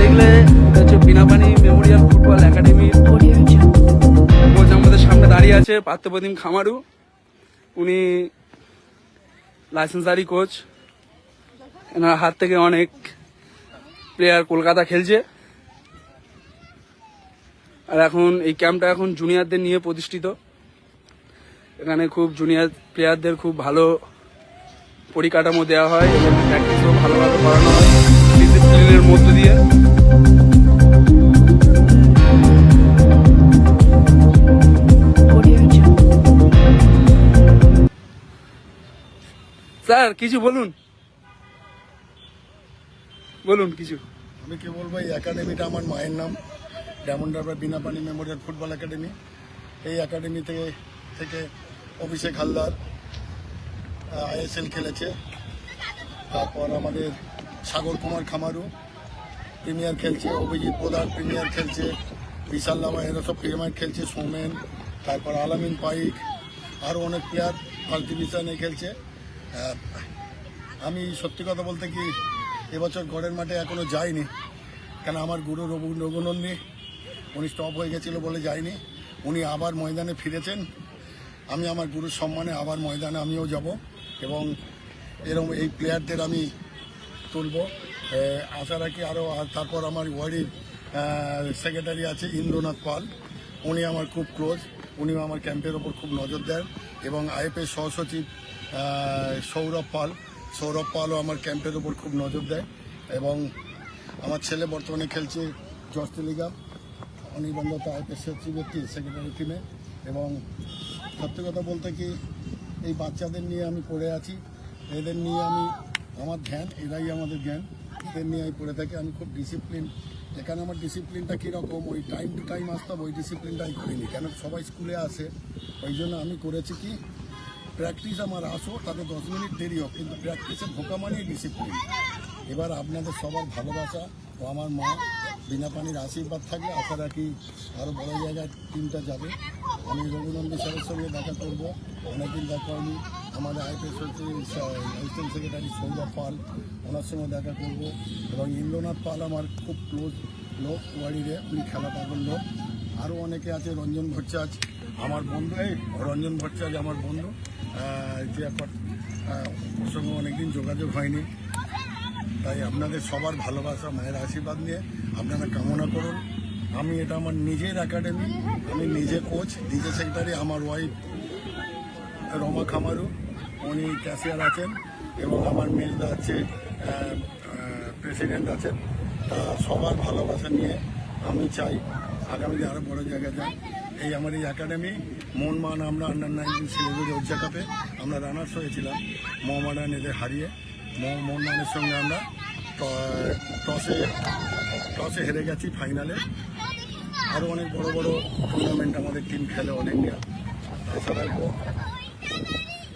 দেখলে, এটা হচ্ছে Binapani memorial football Audio coach আমাদের সামনে দাঁড়িয়ে আছে, পার্থপ্রতিম খামারু। উনি লাইসেন্সারি কোচ এনার হাত থেকে অনেক প্লেয়ার কলকাতা খেলছে। আর এখন এই ক্যাম্পটা এখন জুনিয়রদের নিয়ে প্রতিষ্ঠিত। এখানে খুব জুনিয়র প্লেয়ারদের খুব ভালো পরিকাঠামো দেওয়া হয় এবং প্র্যাকটিসও ভালোভাবে করানো হয়। ডিসিপ্লিনের মধ্য দিয়ে। স্যার, কিছু বলুন। বলুন কিছু। আমি কি বলব, এই একাডেমিটা আমার মায়ের নাম। Diamond Harbour Binapani memorial football academy এই একাডেমি থেকে থেকে অভিষেক হালদার আইএসএল খেলেছে। তারপর আমাদের সাগর কুমার খামারু, প্রিমিয়ার খেলছে, অভিজিৎ প্রধান প্রিমিয়ার খেলছে, বিশাল লামা এরা সব প্রিমিয়ার খেলছে, সোমেন, তারপর আলামিন পাইক আরও অনেক প্লেয়ার ফার্স্ট ডিভিশনে খেলছে। আমি সত্যি কথা বলতে কি, এবছর গড়ের মাঠে এখনও যাইনি, কেন আমার গুরু রঘু রঘুনন্দী, উনি স্টপ হয়ে গেছিল বলে যাইনি, উনি আবার ময়দানে ফিরেছেন। আমি আমার গুরুর সম্মানে আবার ময়দানে আমিও যাব এবং এরকম এই প্লেয়ারদের আমি তুলব। আশা রাখি আরও তারপর আমার ওয়ার্ডের সেক্রেটারি আছে ইন্দ্রনাথ পাল। উনি আমার খুব ক্লোজ উনিও আমার ক্যাম্পের ওপর খুব নজর দেন এবং আইএফএ সহসচিব সৌরভ পাল। সৌরভ পালও আমার ক্যাম্পের ওপর খুব নজর দেয় এবং আমার ছেলে বর্তমানে খেলছে জস্তেলিগা অনির্বন্ধতা আইপিএস সচিবের সেক্রেটারি টিমে এবং সত্যি কথা বলতে কি, এই বাচ্চাদের নিয়ে আমি পড়ে আছি। এদের নিয়ে আমি আমার ধ্যান এরাই আমাদের জ্ঞান। এদের নিয়ে আমি পড়ে থাকি, আমি খুব ডিসিপ্লিন এখানে আমার ডিসিপ্লিনটা কীরকম? ওই টাইম টু টাইম আসতাম ওই ডিসিপ্লিনটাই করিনি। কেন? সবাই স্কুলে আসে। ওই জন্য আমি করেছি কি? প্র্যাকটিস আমার, আসো, তাতে দশ মিনিট দেরি হোক, কিন্তু প্র্যাকটিসে ঢোকা মানেই ডিসিপ্লিন এবার আপনাদের সবার ভালোবাসা ও আমার মা, বিনা পানির আশীর্বাদ থাকলে আশা রাখি আরও বড় জায়গায় টিমটা যাবে। আমি রঘুনন্দী স্যারের সঙ্গে দেখা করব। অনেকদিন দেখা হয়নি। আমাদের আইপিএস হচ্ছে অ্যাসিস্ট্যান্ট সেক্রেটারি সৌরভ পাল। ওনার সঙ্গে দেখা করব। এবং ইন্দ্রনাথ পাল আমার খুব ক্লোজ লোক ওয়ারিরে উনি খেলা পাগল লোক। আরও অনেকে আছে, রঞ্জন ভট্টাচ আমার বন্ধু, এই রঞ্জন ভট্টাচ আমার বন্ধু। যে এখন ওর সঙ্গে অনেকদিন যোগাযোগ হয়নি। তাই আপনাদের সবার ভালোবাসা, মায়ের আশীর্বাদ নিয়ে আপনারা কামনা করুন। আমি এটা আমার নিজের একাডেমি আমি নিজে কোচ নিজে সেক্রেটারি আমার ওয়াইফ রমা খামারু। উনি ক্যাশিয়ার আছেন এবং আমার মেজদা আছে প্রেসিডেন্ট আছেন তা সবার ভালোবাসা নিয়ে আমি চাই আগামীতে আরও বড় জায়গায় যাই এই আমার এই একাডেমি মনমান আমরা আন্ডার নাইনটিন শিলিগুড়ি উজ্জা কাপে আমরা রানার্স হয়েছিলাম মোহামেডান এদের হারিয়ে। মো- মোহনবাগানের সঙ্গে আমরা টসে টসে হেরে গেছি ফাইনালে। আরও অনেক বড় বড় টুর্নামেন্ট আমাদের টিম খেলে নিয়ে আশা রাখব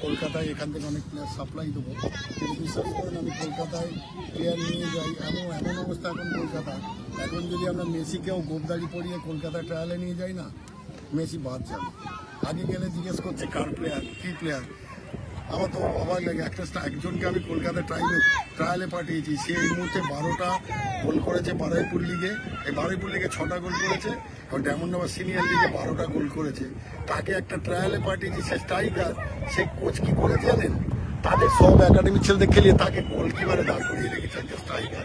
কলকাতায় এখান থেকে অনেক প্লেয়ার সাপ্লাই দেবো। কিন্তু বিশ্বাস করেন আমি কলকাতায় প্লেয়ার নিয়ে যাই এমন এমন অবস্থা এখন কলকাতা। এখন যদি আমরা মেসিকেও গোপদারি পরিয়ে কলকাতা ট্রায়ালে নিয়ে যাই না, মেসি বাদ যাবে। আগে গেলে জিজ্ঞেস করছে, কার প্লেয়ার কী প্লেয়ার আমার তো অবাক লাগে, একটা একজনকে আমি কলকাতা ট্রাইলে ট্রায়ালে পাঠিয়েছি। সে এই মুহূর্তে বারোটা গোল করেছে বারুইপুর লিগে এই বারুইপুর লিগে ছটা গোল করেছে এবং ডায়মন্ড হারবার সিনিয়র লিগে বারোটা গোল করেছে। তাকে একটা ট্রায়ালে পাঠিয়েছি, সে স্ট্রাইকার সেই কোচ কি করে জানেন? তাদের সব একাডেমি ছেলেদের খেলিয়ে তাকে গোলকিপারে দাঁড় করিয়ে রেখেছে স্ট্রাইকার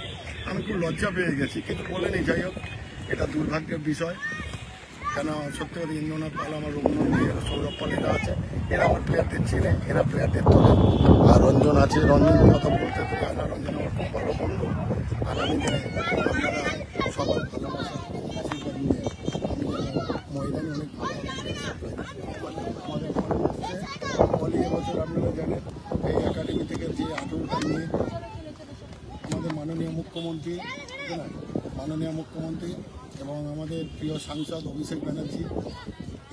আমি খুব লজ্জা পেয়ে গেছি, কিন্তু বলেনি যাই হোক, এটা দুর্ভাগ্যের বিষয়। কেন সত্যি কথা ইন্দ্রনাথ পাল আমার এরা সৌরভ পাল এরা আছে, এরা আমার প্লেয়ারদের ছেলে, এরা প্লেয়ারদের তোলে আর রঞ্জন আছে, রঞ্জন কথা বলতে তো রঞ্জন আমার খুব ভালো বন্ধু। আর আমি আপনারা সবার ভালোবাসা আশীর্বাদ নিয়ে আমি যেন ময়দানে অনেক ভালো আমাদের হচ্ছে বলি এবছর আপনারা জানেন এই একাডেমি থেকে যে আঠেরোটা নিয়ে আমাদের মাননীয় মুখ্যমন্ত্রী ঠিক না? মাননীয় মুখ্যমন্ত্রী এবং আমাদের প্রিয় সাংসদ অভিষেক ব্যানার্জি,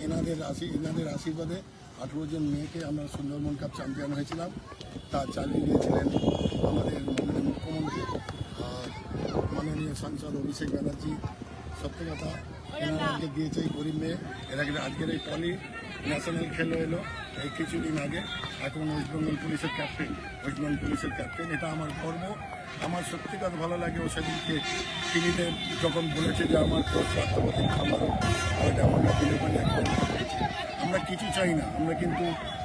এনাদের আশী, এনাদের আশীর্বাদে আঠেরো জন মেয়েকে আমরা সুন্দরবন কাপ চ্যাম্পিয়ন হয়েছিলাম। তা চালিয়ে দিয়েছিলেন আমাদের মাননীয় মুখ্যমন্ত্রী। আর মাননীয় সাংসদ অভিষেক ব্যানার্জি, সত্যি কথা, এনারা দিয়েছে এই গরিব মেয়ে। এরা কিন্তু আজকের এই পলি ন্যাশনাল খেলো এলো এই কিছুদিন আগে। এখন ওয়েস্ট বেঙ্গল পুলিশের ক্যাপ্টেন ওয়েস্ট বেঙ্গল পুলিশের ক্যাপ্টেন এটা আমার গর্ব। আমার সত্যিকার ভালো লাগে ও সেদিনকে টিভিতে যখন বলেছে যে আমার রাষ্ট্রপতি খাবার ওইটা আমরা বিলেপানি একদম আমরা কিছু চাই না, আমরা কিন্তু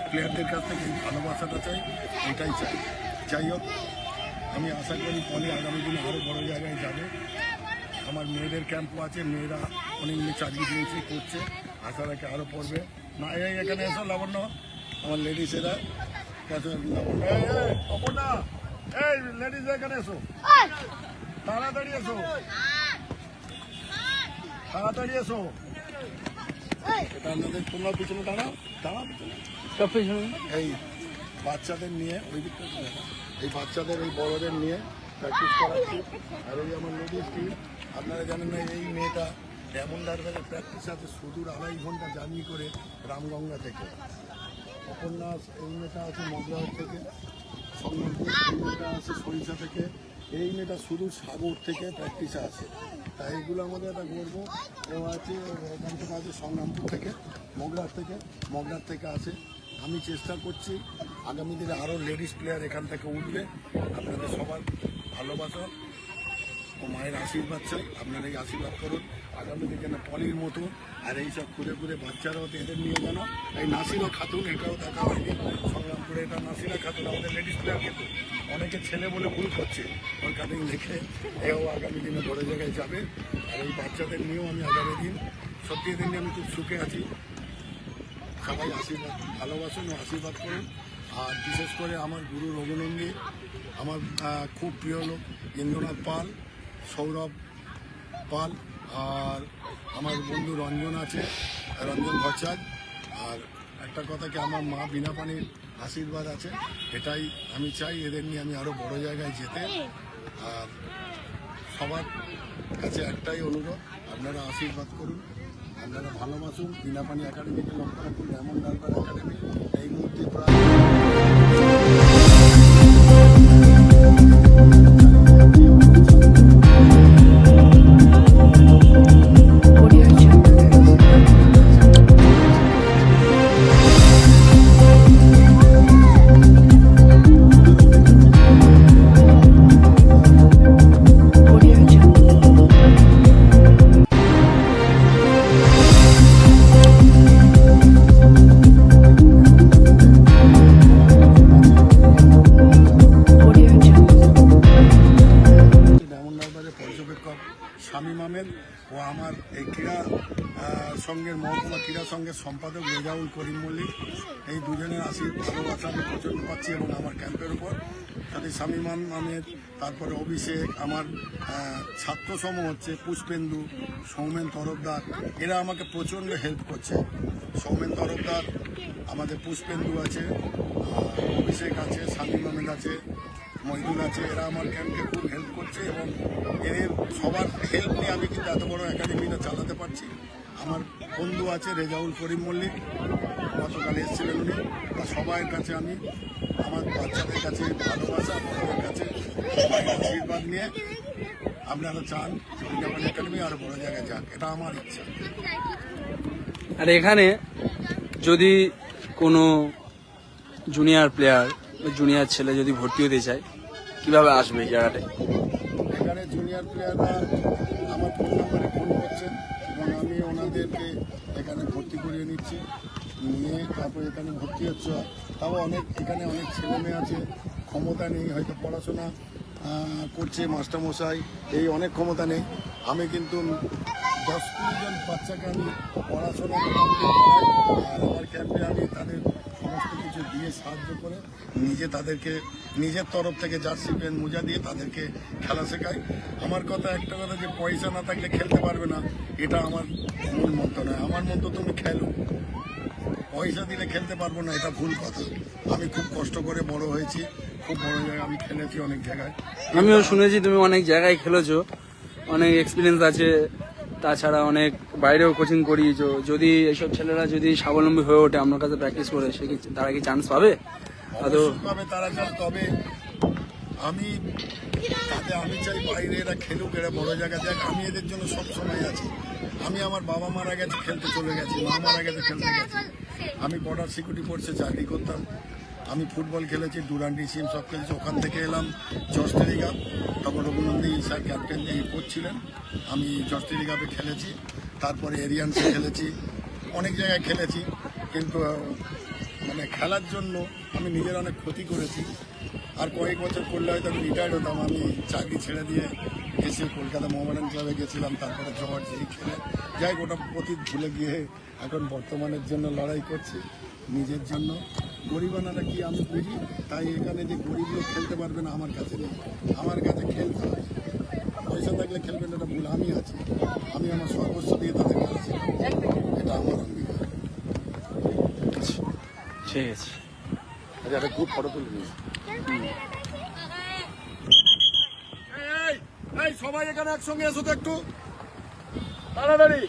প্লেয়ারদের কাছ থেকে ভালোবাসাটা চাই, এটাই চাই। যাই হোক, আমি আশা করি পরে আগামী দিনে আরও বড় জায়গায় যাবে। আমার মেয়েদের ক্যাম্পও আছে, মেয়েরা অনেক মেয়ে চাকরি দিয়েছে, করছে, আশা রাখে আরও পড়বে। না এখানে এসো, লাবণ্য, আমার লেডিসেরা কাছে, লাবণ্য অপর্ণা! এই লেডিস এখানে এসো। তাড়াতাড়ি এসো। তাড়াতাড়ি এসো। এটা আমাদের তোমরা পিছনে দাঁড়াও দাঁড়াও পিছনে। এই বাচ্চাদের নিয়ে ওই দিকটা এই বাচ্চাদের এই বড়দের নিয়ে প্র্যাকটিস করাচ্ছি। আর এই আমার লেডিস টিম আপনারা জানেন না এই মেয়েটা এমন দাঁড়াবে প্র্যাকটিস আছে সুদূর আড়াই ঘণ্টা জার্নি করে রামগঙ্গা থেকে। উপন্যাস এই মেয়েটা আছে মগরাহাট থেকে। আছে সরিষা থেকে এই মেয়েটা শুধু সাগর থেকে প্র্যাকটিসে আছে তাই এগুলো আমাদের একটা গর্ব ও আছে এখান থেকে আছে সংগ্রামপুর থেকে মগরাহাট থেকে মগরাহাট থেকে আছে আমি চেষ্টা করছি আগামী দিনে আরও লেডিস প্লেয়ার এখান থেকে উঠবে আপনাদের সবার ভালোবাসা ও মায়ের আশীর্বাদ চাই আপনারা এই আশীর্বাদ করুন আগামী দিনে পলির মতো আর এই সব ঘুরে ঘুরে বাচ্চারাও তো এদের নিয়ে যেন এই নাসিরা খাতুন, এটাও দেখা হয়নি। সংগ্রামপুরে এটা নাসিরা খাতুন, আমাদের লেডিস প্লেয়ার কিন্তু অনেকে ছেলে বলে ভুল করছে। ওর কাটিং দেখে এও আগামী দিনে বড় জায়গায় যাবে। আর এই বাচ্চাদের নিয়েও আমি আগামী দিন, সত্যি এদের নিয়ে আমি খুব সুখে আছি। সবাই আশীর্বাদ, ভালোবাসুন ও আশীর্বাদ করুন। আর বিশেষ করে আমার গুরু রঘুনন্দী, আমার খুব প্রিয় লোক, ইন্দ্রনাথ পাল, সৌরভ পাল আর আমার বন্ধু রঞ্জন আছে, রঞ্জন ভট্টাচার্য। আর একটা কথা কি, আমার মা বিনা পানির আশীর্বাদ আছে, এটাই আমি চাই, এদের নিয়ে আমি আরও বড় জায়গায় যেতে। আর সবার কাছে একটাই অনুরোধ, আপনারা আশীর্বাদ করুন, আপনারা ভালোবাসুন। বিনাপানি একাডেমিকে লক্ষ্য রাখুন ডায়মন্ড হারবার একাডেমি, এই মুহূর্তে প্রায় শামীম আহমেদ তারপরে অভিষেক আমার আহ, ছাত্র সম হচ্ছে পুষ্পেন্দু সৌমেন তরফদার। এরা আমাকে প্রচণ্ড হেল্প করছে। সৌমেন তরফদার আমাদের পুষ্পেন্দু আছে অভিষেক আছে শামীম আহমেদ আছে মহিদুল আছে এরা আমার ক্যাম্পে খুব হেল্প করছে এবং এদের সবার হেল্প নিয়ে আমি কিন্তু এত বড় একাডেমিটা চালাতে পারছি। আমার বন্ধু আছে রেজাউল করিম মল্লিক গতকাল এসেছিলেন উনি। তা সবার কাছে আমি আমার বাচ্চাদের কাছে ভালোবাসা বড়দের কাছে সবাই আশীর্বাদ নিয়ে আপনারা চান বিজ্ঞাপন একাডেমি আরও বড় জায়গায় যাক এটা আমার ইচ্ছা। আর এখানে যদি কোনো জুনিয়র প্লেয়ার জুনিয়র ছেলে যদি ভর্তি হতে চায় কীভাবে আসবে এই জায়গাটায় এখানে জুনিয়র প্লেয়াররা আমার ফোন নাম্বারে ফোন করছেন এবং আমি ওনাদেরকে এখানে ভর্তি করিয়ে নিচ্ছি। নিয়ে তারপর এখানে ভর্তি হচ্ছে, তাও অনেক, এখানে অনেক ছেলে মেয়ে আছে, ক্ষমতা নেই, হয়তো পড়াশোনা করছে মাস্টারমশাই, এই অনেক ক্ষমতা নেই। আমি কিন্তু দশ কুড়ি জন বাচ্চাকে আমি পড়াশোনা আর আমার ক্যাম্পে আমি তাদের সমস্ত কিছু দিয়ে সাহায্য করে নিজে তাদেরকে, নিজের তরফ থেকে জার্সি প্যান্ট মোজা দিয়ে তাদেরকে খেলা শেখাই। আমার কথা, একটা কথা যে পয়সা না থাকলে খেলতে পারবে না, এটা আমার মূল মন্ত্র নয়। আমার মন্ত্র, তুমি খেলো। পয়সা দিলে খেলতে পারব না এটা ভুল কথা। আমি খুব কষ্ট করে বড় হয়েছি খুব বড় জায়গায় আমি খেলেছি অনেক জায়গায়। আমিও শুনেছি তুমি অনেক জায়গায় খেলেছো অনেক এক্সপিরিয়েন্স আছে তাছাড়া অনেক বাইরেও কোচিং করিয়েছো। যদি এইসব ছেলেরা যদি স্বাবলম্বী হয়ে ওঠে আমার কাছে প্র্যাকটিস করে সে কি তারা কি চান্স পাবে? অবশ্যইভাবে তারা চান তবে আমি তাতে আমি চাই বাইরে এরা খেলুক এরা বড় জায়গা যাক আমি এদের জন্য সব সময় আছি। আমি আমার বাবা মারা গেছে খেলতে চলে গেছি মা মারা গেছে খেলতে গেছি। আমি বর্ডার সিকিউরিটি ফোর্সে চাকরি করতাম। আমি ফুটবল খেলেছি ডুরান্ডি সিম সব খেলেছি ওখান থেকে এলাম জস্টেরিগা তখন রঘুনন্দী স্যার ক্যাপ্টেন এই কোচ ছিলেন। আমি জস্টেরিগাতে খেলেছি তারপরে এরিয়ান্সে খেলেছি অনেক জায়গায় খেলেছি। কিন্তু মানে খেলার জন্য আমি নিজের অনেক ক্ষতি করেছি। আর কয়েক বছর করলে হয়তো আমি রিটায়ার্ড হতাম আমি চাকরি ছেড়ে দিয়ে এসে কলকাতা মোহামেডান ক্লাবে গেছিলাম তারপরে জবার জিরি খেলে যাই হোক, ওটা অতীত ভুলে গিয়ে এখন বর্তমানের জন্য লড়াই করছি নিজের জন্য। গরিবানারা কি আমি বুঝি? তাই এখানে যে গরিব লোক খেলতে পারবে না আমার কাছে নেই। আমার কাছে খেলতে হয় পয়সা থাকলে খেলবেন এটা ভুল। আমি আছি। আমি আমার সর্বস্ব দিয়ে তাদের খেলছি এটা আমার অঙ্গীকার। ঠিক আছে। আচ্ছা একটা খুব ফটো তুলে নিস এই সবাই এখানে একসঙ্গে এসো তো একটু। তাড়াতাড়ি।